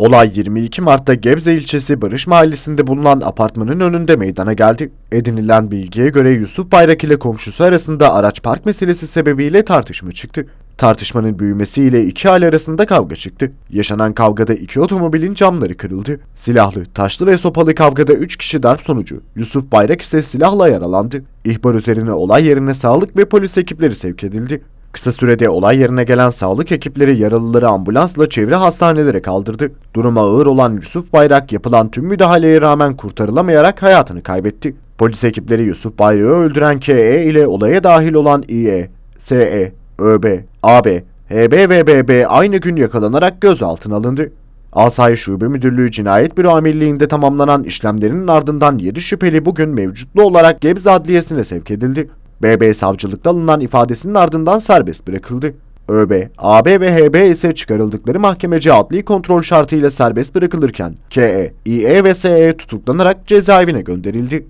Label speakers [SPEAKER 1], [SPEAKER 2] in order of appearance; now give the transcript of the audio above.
[SPEAKER 1] Olay 22 Mart'ta Gebze ilçesi Barış Mahallesi'nde bulunan apartmanın önünde meydana geldi. Edinilen bilgiye göre Yusuf Bayrak ile komşusu arasında araç park meselesi sebebiyle tartışma çıktı. Tartışmanın büyümesiyle iki aile arasında kavga çıktı. Yaşanan kavgada iki otomobilin camları kırıldı. Silahlı, taşlı ve sopalı kavgada 3 kişi darp sonucu. Yusuf Bayrak ise silahla yaralandı. İhbar üzerine olay yerine sağlık ve polis ekipleri sevk edildi. Kısa sürede olay yerine gelen sağlık ekipleri yaralıları ambulansla çevre hastanelere kaldırdı. Duruma ağır olan Yusuf Bayrak yapılan tüm müdahaleye rağmen kurtarılamayarak hayatını kaybetti. Polis ekipleri Yusuf Bayrak'ı öldüren KE ile olaya dahil olan İE, SE, ÖB, AB, HB ve BB aynı gün yakalanarak gözaltına alındı. Asayiş Şube Müdürlüğü Cinayet Büro Amirliği'nde tamamlanan işlemlerin ardından 7 şüpheli bugün mevcutlu olarak Gebze Adliyesi'ne sevk edildi. BB savcılıkta alınan ifadesinin ardından serbest bırakıldı. ÖB, AB ve HB ise çıkarıldıkları mahkemece adli kontrol şartıyla serbest bırakılırken KE, İE ve SE tutuklanarak cezaevine gönderildi.